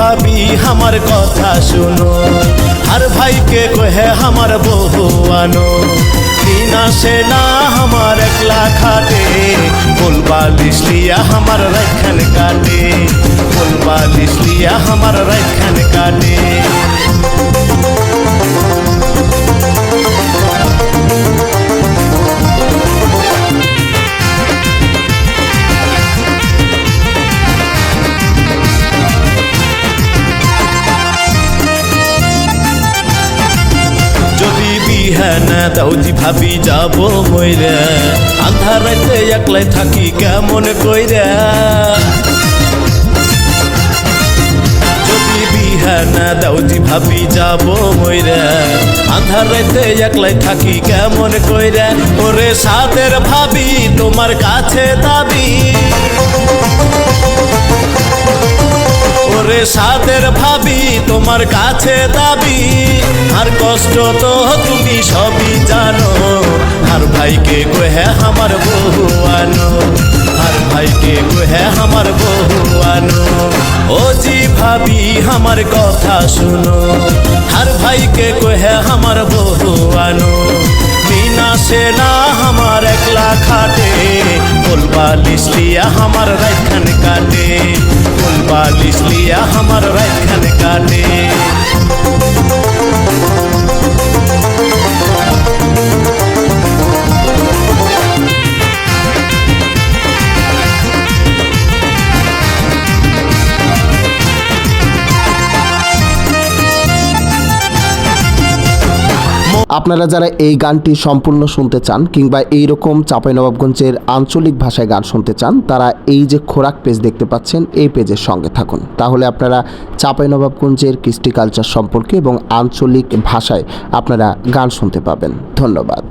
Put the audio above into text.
ভাবি, আমার কথা শুনো। আর ভাইকে কহে, আমার বহু আনো। দিন আসে না আমার একলা খাটে। ফুলবালিশ লিয়া আমার রাখান কাটে। ফুলবালিশ লিয়া আমার রাখান কাটে। বিহানা দাউজি ভাবি যাব মইরা। আন্ধার রাতে একলাই থাকি কেমন কইরা? বিহানা দাউজি ভাবি যাব মইরা আন্ধার রাতে একলাই থাকি কেমন কইরা? ওরে সাদের ভাবি, তোমার কাছে দাবি। ওরে সাদের ভাবি, তোমার কাছে দাবি। আর কষ্ট তো তুমি সবই জানো। আর ভাইকে কহে আমার বহু আনো। আর ভাইকে কহে আমার বহু আনো। ও জি ভাবি, আমার কথা শুনো। আর ভাইকে কহে আমার বহু আনো। বিনা সে না আমার একলা খাটে। ফুলবালিশ লিয়া আমার রাইখান কাটে। ফুলবালিশ লিয়া আমার রাইখান কাটে। আপনারা যারা এই গানটি সম্পূর্ণ শুনতে চান কিংবা এই রকম চাঁপাইনবাবগঞ্জের আঞ্চলিক ভাষায় গান শুনতে চান, তারা এই যে খোরাক পেজ দেখতে পাচ্ছেন, এই পেজের সঙ্গে থাকুন। তাহলে আপনারা চাঁপাইনবাবগঞ্জের কৃষ্টি কালচার সম্পর্কে এবং আঞ্চলিক ভাষায় আপনারা গান শুনতে পাবেন। ধন্যবাদ।